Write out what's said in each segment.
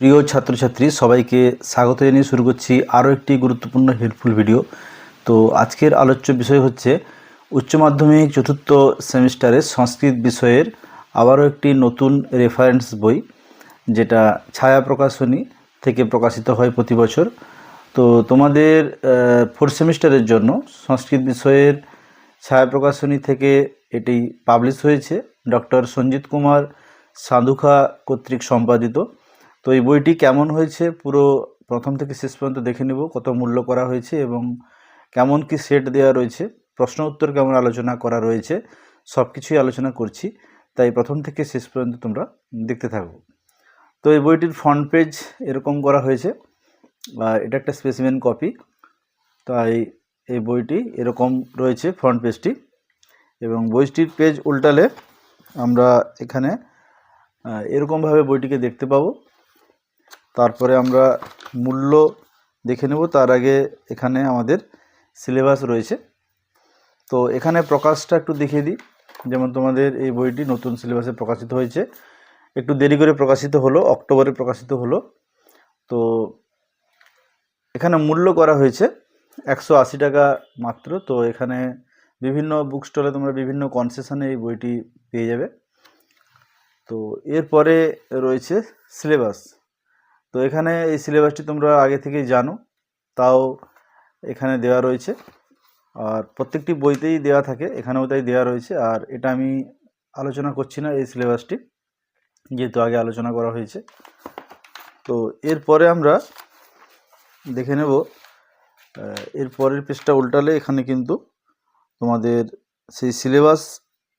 প্রিয় ছাত্রছাত্রী, সবাইকে স্বাগত জানিয়ে শুরু করছি আরও একটি গুরুত্বপূর্ণ হেল্পফুল ভিডিও তো আজকের আলোচ্য বিষয় হচ্ছে, উচ্চ মাধ্যমিক চতুর্থ সেমিস্টারের সংস্কৃত বিষয়ের আবারও একটি নতুন রেফারেন্স বই, যেটা ছায়া প্রকাশনী থেকে প্রকাশিত হয় প্রতি বছর। তো তোমাদের ফোর্থ সেমিস্টারের জন্য সংস্কৃত বিষয়ের ছায়া প্রকাশনী থেকে এটি পাবলিশ হয়েছে। ডক্টর সঞ্জিত কুমার সাধুখা কর্তৃক সম্পাদিত। তো এই বইটি কেমন হয়েছে পুরো প্রথম থেকে শেষ পর্যন্ত দেখে নেব, কত মূল্য করা হয়েছে এবং কেমন কি সেট দেওয়া রয়েছে, প্রশ্ন উত্তর কেমন আলোচনা করা রয়েছে সব কিছুই আলোচনা করছি। তাই প্রথম থেকে শেষ পর্যন্ত তোমরা দেখতে থাকো। তো এই বইটির ফ্রন্ট পেজ এরকম করা হয়েছে এটা একটা স্পেসিমেন কপি তাই এই বইটি এরকম রয়েছে ফ্রন্ট পেজটি এবং বইটির পেজ উল্টালে আমরা এখানে এরকমভাবে বইটিকে দেখতে পাবো। তারপরে আমরা মূল্য দেখে নেব। তার আগে এখানে আমাদের সিলেবাস রয়েছে। তো এখানে প্রকাশটা একটু দেখিয়ে দিই। যেমন তোমাদের এই বইটি নতুন সিলেবাসে প্রকাশিত হয়েছে। একটু দেরি করে প্রকাশিত হলো, অক্টোবরে প্রকাশিত হলো। তো এখানে মূল্য করা হয়েছে একশো আশি টাকা মাত্র। তো এখানে বিভিন্ন বুক স্টলে তোমরা বিভিন্ন কনসেশনে এই বইটি পেয়ে যাবে। তো এরপরে রয়েছে সিলেবাস তো এখানে এই সিলেবাসটি তোমরা আগে থেকেই জানো, তাও এখানে দেওয়া রয়েছে। আর প্রত্যেকটি বইতেই দেওয়া থাকে, এখানেও তাই দেওয়া রয়েছে। আর এটা আমি আলোচনা করছি না এই সিলেবাসটি যেহেতু আগে আলোচনা করা হয়েছে। তো এরপরে আমরা দেখে নেব এর পরের পেজটা উল্টালে এখানে কিন্তু তোমাদের সেই সিলেবাস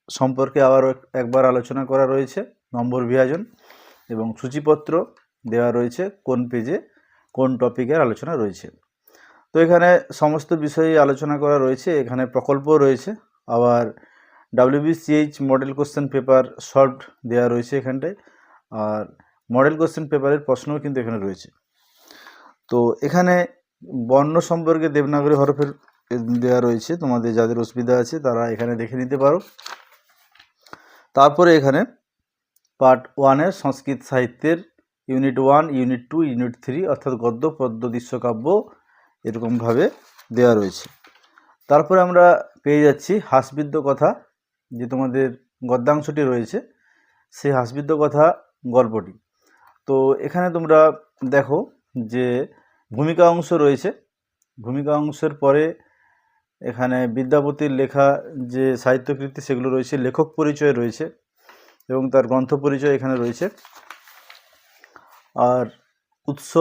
সম্পর্কে আবার একবার আলোচনা করা রয়েছে, নম্বর বিভাজন এবং সূচিপত্র। দেওয়া রয়েছে কোন পেজে কোন টপিকের আলোচনা রয়েছে। তো এখানে সমস্ত বিষয়ে আলোচনা করা রয়েছে, এখানে প্রকল্পও রয়েছে, আবার WBCH model question paper solve দেওয়া রয়েছে এখানটায়, আর মডেল কোশ্চেন পেপারের প্রশ্নও কিন্তু এখানে রয়েছে। তো এখানে বর্ণ সম্পর্কে দেবনাগরী হরফের দেওয়া রয়েছে, তোমাদের যাদের অসুবিধা আছে তারা এখানে দেখে নিতে পারো। তারপরে এখানে পার্ট ওয়ানের সংস্কৃত সাহিত্যের unit one, unit two, unit three অর্থাৎ গদ্য, পদ্য, দৃশ্যকাব্য এরকমভাবে দেওয়া রয়েছে। তারপরে আমরা পেয়ে যাচ্ছি হাসবিদ্য কথা, যে তোমাদের গদ্যাংশটি রয়েছে, সেই হাসবিদ্য কথা গল্পটি। তো এখানে তোমরা দেখো যে ভূমিকা অংশ রয়েছে। ভূমিকা অংশের পরে এখানে বিদ্যাপতির লেখা যে সাহিত্যকৃতি, সেগুলো রয়েছে, লেখক পরিচয় রয়েছে এবং তার গ্রন্থ পরিচয় এখানে রয়েছে। আর উৎস,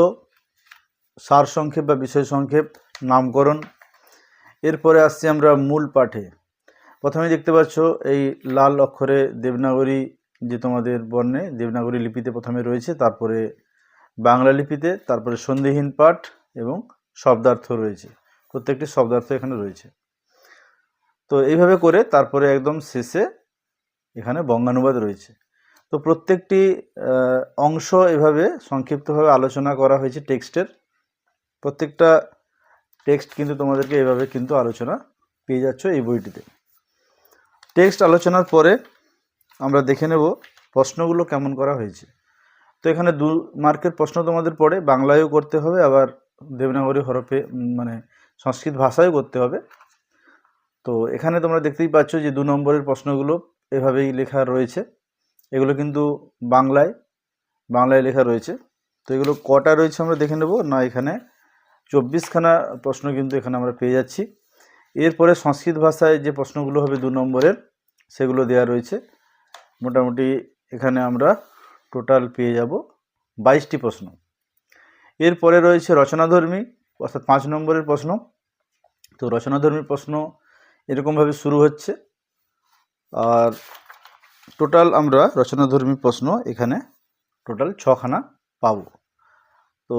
সার সংক্ষেপ বা বিষয় সংক্ষেপ, নামকরণ। এরপরে আসছি আমরা মূল পাঠে। প্রথমে দেখতে পাচ্ছ এই লাল অক্ষরে দেবনাগরী যে তোমাদের বর্ণে, দেবনাগরী লিপিতে প্রথমে রয়েছে, তারপরে বাংলা লিপিতে, তারপরে সন্ধিহীন পাঠ এবং শব্দার্থ রয়েছে। প্রত্যেকটি শব্দার্থ এখানে রয়েছে। তো এইভাবে করে তারপরে একদম শেষে এখানে বঙ্গানুবাদ রয়েছে। তো প্রত্যেকটি অংশ এভাবে সংক্ষিপ্তভাবে আলোচনা করা হয়েছে টেক্সটের। প্রত্যেকটা টেক্সট কিন্তু তোমাদেরকে এভাবে কিন্তু আলোচনা পেয়ে যাচ্ছ এই বইটিতে। টেক্সট আলোচনার পরে আমরা দেখে নেব প্রশ্নগুলো কেমন করা হয়েছে। তো এখানে দু মার্কের প্রশ্ন তোমাদের পড়ে, বাংলায়ও করতে হবে, আবার দেবনাগরী হরফে মানে সংস্কৃত ভাষায়ও করতে হবে। তো এখানে তোমরা দেখতেই পাচ্ছ যে দু নম্বরের প্রশ্নগুলো এভাবেই লেখা রয়েছে। এগুলো কিন্তু বাংলায় বাংলায় লেখা রয়েছে। তো এগুলো কটা রয়েছে আমরা দেখে নেব? না, এখানে চব্বিশখানা প্রশ্ন কিন্তু এখানে আমরা পেয়ে যাচ্ছি। এরপরে সংস্কৃত ভাষায় যে প্রশ্নগুলো হবে দু নম্বরের, সেগুলো দেওয়া রয়েছে। মোটামুটি এখানে আমরা টোটাল পেয়ে যাব বাইশটি প্রশ্ন। এরপরে রয়েছে রচনাধর্মী, অর্থাৎ পাঁচ নম্বরের প্রশ্ন। তো রচনাধর্মী প্রশ্ন এরকমভাবে শুরু হচ্ছে। আর টোটাল আমরা রচনাধর্মী প্রশ্ন এখানে টোটাল ছখানা পাবো। তো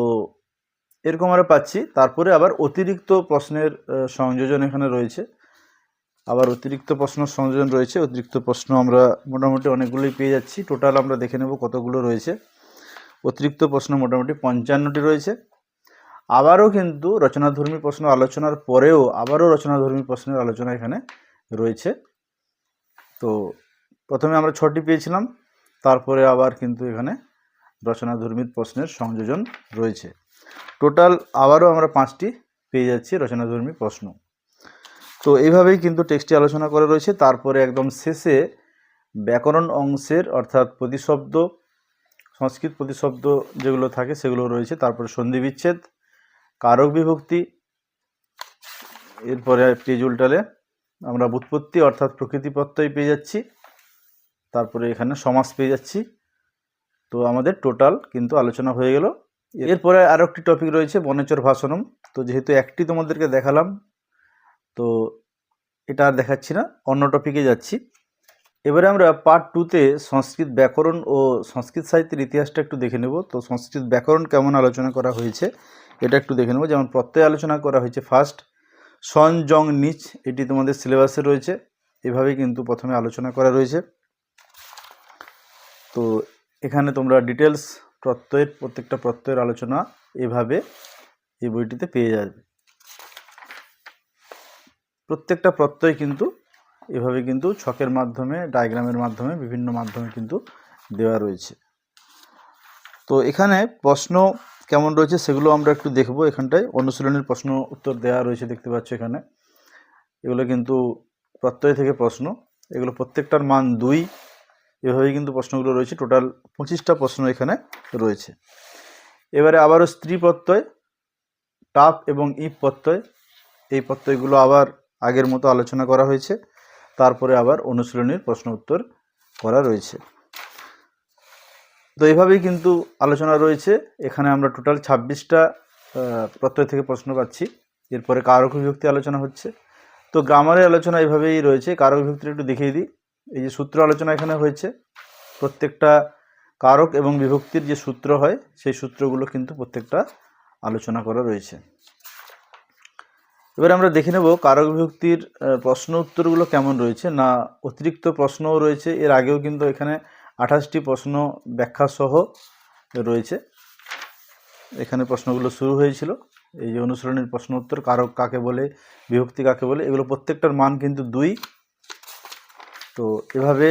এরকম আমরা পাচ্ছি, তারপরে আবার অতিরিক্ত প্রশ্নের সংযোজন এখানে রয়েছে। আবার অতিরিক্ত প্রশ্ন সংযোজন রয়েছে, অতিরিক্ত প্রশ্ন আমরা মোটামুটি অনেকগুলোই পেয়ে যাচ্ছি। টোটাল আমরা দেখে নেব কতগুলো রয়েছে। অতিরিক্ত প্রশ্ন মোটামুটি পঞ্চান্নটি রয়েছে। আবারও কিন্তু রচনাধর্মী প্রশ্ন আলোচনার পরেও আবারও রচনাধর্মী প্রশ্নের আলোচনা এখানে রয়েছে। তো প্রথমে আমরা ছটি পেয়েছিলাম, তারপরে আবার কিন্তু এখানে রচনাধর্মীর প্রশ্নের সংযোজন রয়েছে। টোটাল আবারও আমরা পাঁচটি পেয়ে যাচ্ছি রচনাধর্মী প্রশ্ন। তো এইভাবেই কিন্তু টেক্সটটি আলোচনা করা রয়েছে। তারপরে একদম শেষে ব্যাকরণ অংশের অর্থাৎ প্রতিশব্দ, সংস্কৃত প্রতিশব্দ যেগুলো থাকে সেগুলো রয়েছে। তারপরে সন্ধি বিচ্ছেদ, কারক বিভক্তি, এরপরে পেজ উল্টালে আমরা বুৎপত্তি অর্থাৎ প্রকৃতি প্রত্যয় পেয়ে যাচ্ছি। তারপরে এখানে সমাস পেয়ে যাচ্ছি। তো আমাদের টোটাল কিন্তু আলোচনা হয়ে গেল। এরপরে আরও একটি টপিক রয়েছে, বনেচর ভাষণম তো যেহেতু একটি তোমাদেরকে দেখালাম, তো এটা আর দেখাচ্ছি না, অন্য টপিকে যাচ্ছি। এবারে আমরা পার্ট টুতে সংস্কৃত ব্যাকরণ ও সংস্কৃত সাহিত্যের ইতিহাসটা একটু দেখে নেব। তো সংস্কৃত ব্যাকরণ কেমন আলোচনা করা হয়েছে, এটা একটু দেখে নেব। যেমন প্রত্যয় আলোচনা করা হয়েছে ফার্স্ট সন জং নিচ, এটি তোমাদের সিলেবাসে রয়েছে। এভাবেই কিন্তু প্রথমে আলোচনা করা রয়েছে। তো এখানে তোমরা ডিটেলস প্রত্যয়ের, প্রত্যেকটা প্রত্যয়ের আলোচনা এভাবে এই বইটিতে পেয়ে যাবে। প্রত্যেকটা প্রত্যয় কিন্তু এভাবে কিন্তু ছকের মাধ্যমে ডায়াগ্রামের মাধ্যমে, বিভিন্ন মাধ্যমে কিন্তু দেওয়া রয়েছে। তো এখানে প্রশ্ন কেমন রয়েছে সেগুলো আমরা একটু দেখব এখানটায়। অনুশীলনের প্রশ্ন উত্তর দেওয়া রয়েছে, দেখতে পাচ্ছ এখানে। এগুলো কিন্তু প্রত্যয় থেকে প্রশ্ন। এগুলো প্রত্যেকটার মান দুই। এভাবেই কিন্তু প্রশ্নগুলো রয়েছে। টোটাল পঁচিশটা প্রশ্ন এখানে রয়েছে। এবারে আবারও স্ত্রী প্রত্যয় টাপ এবং ইপ প্রত্যয়। এই প্রত্যয়গুলো আবার আগের মতো আলোচনা করা হয়েছে। তারপরে আবার অনুশীলনীর প্রশ্ন উত্তর করা রয়েছে। তো এইভাবেই কিন্তু আলোচনা রয়েছে। এখানে আমরা টোটাল ছাব্বিশটা প্রত্যয় থেকে প্রশ্ন পাচ্ছি। এরপরে কারক বিভক্তি আলোচনা হচ্ছে? তো গ্রামারের আলোচনা এইভাবেই রয়েছে। কারক বিভক্তিটা একটু দেখিয়ে দিই। এই যে সূত্র আলোচনা এখানে হয়েছে, প্রত্যেকটা কারক এবং বিভক্তির যে সূত্র হয়, সেই সূত্রগুলো কিন্তু প্রত্যেকটা আলোচনা করা রয়েছে। এবার আমরা দেখে নেব কারক বিভক্তির প্রশ্ন উত্তরগুলো কেমন রয়েছে। না, অতিরিক্ত প্রশ্নও রয়েছে, এর আগেও কিন্তু এখানে আঠাশটি প্রশ্ন ব্যাখ্যা সহ রয়েছে। এখানে প্রশ্নগুলো শুরু হয়েছিল, এই যে অনুসরণের প্রশ্ন উত্তর, কারক কাকে বলে, বিভক্তি কাকে বলে, এগুলো প্রত্যেকটার মান কিন্তু দুই। তো এভাবে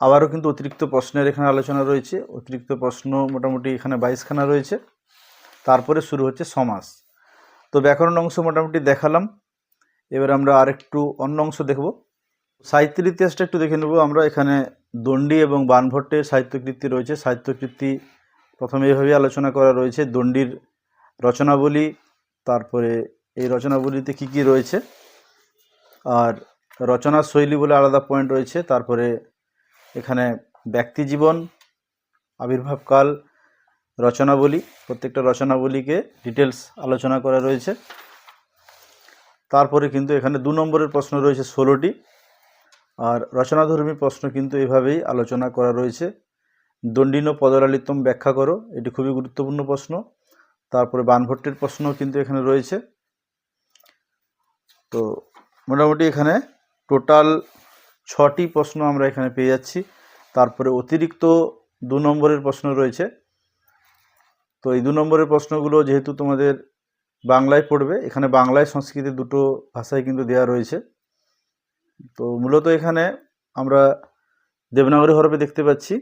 আবারও কিন্তু অতিরিক্ত প্রশ্নের এখানে আলোচনা রয়েছে। অতিরিক্ত প্রশ্ন মোটামুটি এখানে বাইশখানা রয়েছে। তারপরে শুরু হচ্ছে সমাস। তো ব্যাকরণ অংশ মোটামুটি দেখালাম। এবার আমরা আরেকটু অন্য অংশ দেখব। সাহিত্যের ইতিহাসটা একটু দেখে নেব। আমরা এখানে দণ্ডী এবং বানভট্টের সাহিত্যকৃতি রয়েছে। সাহিত্যকৃতি প্রথমে এভাবেই আলোচনা করা রয়েছে। দণ্ডির রচনাবলী, তারপরে এই রচনাবলীতে কি কি রয়েছে? আর রচনার শৈলী বলে আলাদা পয়েন্ট রয়েছে। তারপরে এখানে ব্যক্তিজীবন আবির্ভাবকাল রচনাবলী, প্রত্যেকটা রচনাবলীকে ডিটেলস আলোচনা করা রয়েছে। তারপরে কিন্তু এখানে দু নম্বরের প্রশ্ন রয়েছে ষোলোটি। আর রচনাধর্মী প্রশ্ন কিন্তু এভাবেই আলোচনা করা রয়েছে। দণ্ডিন পদলালিতম ব্যাখ্যা করো, এটি খুবই গুরুত্বপূর্ণ প্রশ্ন। তারপরে বানভট্টের প্রশ্ন কিন্তু এখানে রয়েছে। তো মোটামুটি এখানে টোটাল ছটি প্রশ্ন আমরা এখানে পেয়ে যাচ্ছি। তারপরে অতিরিক্ত দু নম্বরের প্রশ্ন রয়েছে। তো এই দু নম্বরের প্রশ্নগুলো যেহেতু তোমাদের বাংলায় পড়বে, এখানে বাংলায় সংস্কৃতে দুটো ভাষায় কিন্তু দেওয়া রয়েছে। তো মূলত এখানে আমরা দেবনাগরী হরফে দেখতে পাচ্ছি।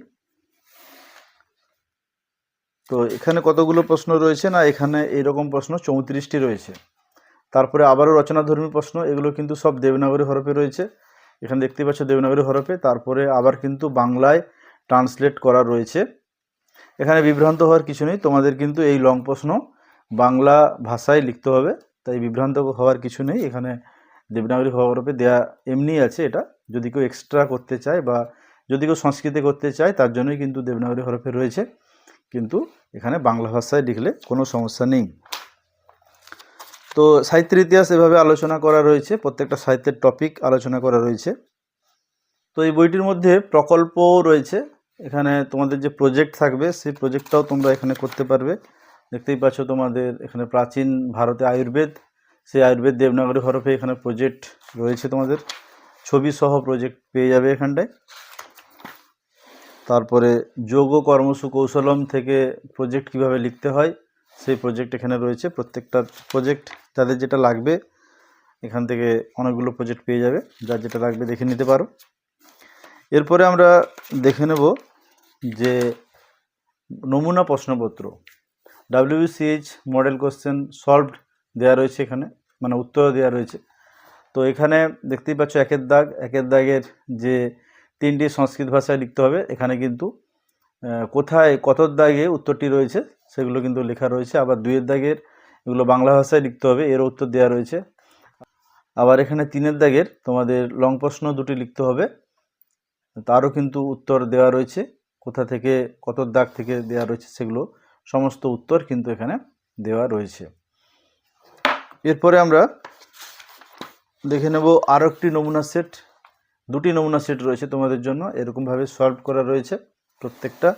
তো এখানে কতগুলো প্রশ্ন রয়েছে না এখানে এইরকম প্রশ্ন চৌত্রিশটি রয়েছে। তারপরে আবারও রচনাধর্মী প্রশ্ন, এগুলো কিন্তু সব দেবনাগরী হরফে রয়েছে। এখানে দেখতে পাচ্ছ দেবনাগরী হরফে, তারপরে আবার কিন্তু বাংলায় ট্রান্সলেট করা রয়েছে। এখানে বিভ্রান্ত হওয়ার কিছু নেই, তোমাদের কিন্তু এই লং প্রশ্ন বাংলা ভাষায় লিখতে হবে, তাই বিভ্রান্ত হওয়ার কিছু নেই। এখানে দেবনাগরী হরফে দেয়া এমনি আছে এটা, যদি কেউ এক্সট্রা করতে চায় বা যদি কেউ সংস্কৃতে করতে চায়, তার জন্যই কিন্তু দেবনাগরী হরফে রয়েছে। কিন্তু এখানে বাংলা ভাষায় লিখলে কোনো সমস্যা নেই। তো সাহিত্যের ইতিহাস এভাবে আলোচনা করা রয়েছে, প্রত্যেকটা সাহিত্যের টপিক আলোচনা করা রয়েছে। তো এই বইটির মধ্যে প্রকল্পও রয়েছে। এখানে তোমাদের যে প্রজেক্ট থাকবে, সেই প্রজেক্টটাও তোমরা এখানে করতে পারবে। দেখতেই পাচ্ছ তোমাদের এখানে প্রাচীন ভারতে আয়ুর্বেদ, সেই আয়ুর্বেদ দেবনাগরী হরফে এখানে প্রজেক্ট রয়েছে তোমাদের। ছবি সহ প্রজেক্ট পেয়ে যাবে এখানটায়। তারপরে যোগ ও কর্মসু কৌশলম থেকে প্রজেক্ট কীভাবে লিখতে হয় সেই প্রজেক্ট এখানে রয়েছে। প্রত্যেকটা প্রজেক্ট যাদের যেটা লাগবে, এখান থেকে অনেকগুলো প্রজেক্ট পেয়ে যাবে। যার যেটা লাগবে দেখে নিতে পারো। এরপরে আমরা দেখে নেব যে নমুনা প্রশ্নপত্র ডাব্লিউবিসিএইচ মডেল কোশ্চেন সলভড দেওয়া রয়েছে এখানে মানে উত্তর দেওয়া রয়েছে। তো এখানে দেখতেই পাচ্ছ একের দাগ, একের দাগের যে তিনটি সংস্কৃত ভাষায় লিখতে হবে। এখানে কিন্তু কোথায়, কত দাগে উত্তরটি রয়েছে সেগুলো কিন্তু লেখা রয়েছে। আবার দুইয়ের দাগের এগুলো বাংলা ভাষায় লিখতে হবে এর উত্তর দেওয়া রয়েছে। আবার এখানে তিনের দাগের তোমাদের লং প্রশ্ন দুটি লিখতে হবে। তারও কিন্তু উত্তর দেওয়া রয়েছে, কোথা থেকে, কত দাগ থেকে দেওয়া রয়েছে সেগুলো, সমস্ত উত্তর কিন্তু এখানে দেওয়া রয়েছে। এরপরে আমরা দেখে নেব আরও একটি নমুনা সেট। দুটি নমুনা সেট রয়েছে তোমাদের জন্য, এরকমভাবে সলভ করা রয়েছে প্রত্যেকটা।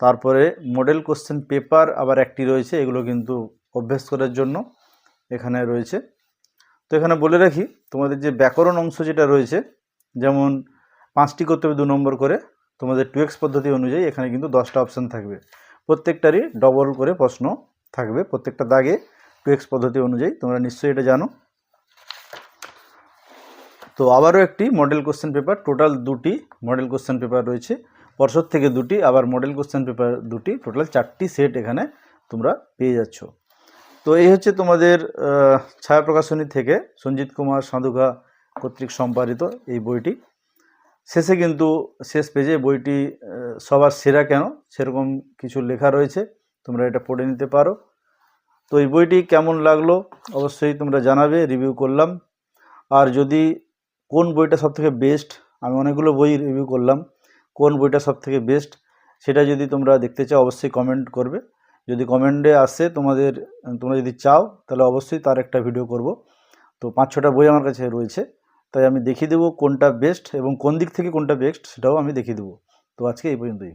তারপরে মডেল কোশ্চেন পেপার আবার একটি রয়েছে, এগুলো কিন্তু অভ্যেস করার জন্য এখানে রয়েছে। তো এখানে বলে রাখি, তোমাদের যে ব্যাকরণ অংশ যেটা রয়েছে, যেমন পাঁচটি করতে হবে দু নম্বর করে, তোমাদের টু এক্স পদ্ধতি অনুযায়ী এখানে কিন্তু দশটা অপশান থাকবে। প্রত্যেকটারই ডবল করে প্রশ্ন থাকবে, প্রত্যেকটা দাগে টু এক্স পদ্ধতি অনুযায়ী, তোমরা নিশ্চয়ই এটা জানো। তো আবারও একটি মডেল কোশ্চেন পেপার টোটাল দুটি মডেল কোশ্চেন পেপার রয়েছে। পর্ষদ থেকে দুটি, আবার মডেল কোশ্চেন পেপার দুটি টোটাল চারটি সেট এখানে তোমরা পেয়ে যাচ্ছ। তো এই হচ্ছে তোমাদের ছায়া প্রকাশনী থেকে সঞ্জিত কুমার সাধুকা কর্তৃক সম্পাদিত এই বইটি। শেষে কিন্তু শেষ পেজে বইটি সবার সেরা কেন? সেরকম কিছু লেখা রয়েছে, তোমরা এটা পড়ে নিতে পারো। তো এই বইটি কেমন লাগল অবশ্যই তোমরা জানাবে রিভিউ করলাম। আর যদি কোন বইটা সবথেকে বেস্ট আমি অনেকগুলো বই রিভিউ করলাম। কোন বইটা সবথেকে বেস্ট সেটা যদি তোমরা দেখতে চাও, অবশ্যই কমেন্ট করবে। যদি কমেন্টে আসে তোমাদের, তোমরা যদি চাও, তাহলে অবশ্যই তার একটা ভিডিও করব। তো পাঁচ ছটা বই আমার কাছে রয়েছে, তাই আমি দেখিয়ে দেবো কোনটা বেস্ট এবং কোন দিক থেকে কোনটা বেস্ট সেটাও আমি দেখিয়ে দেবো। তো আজকে এই পর্যন্তই।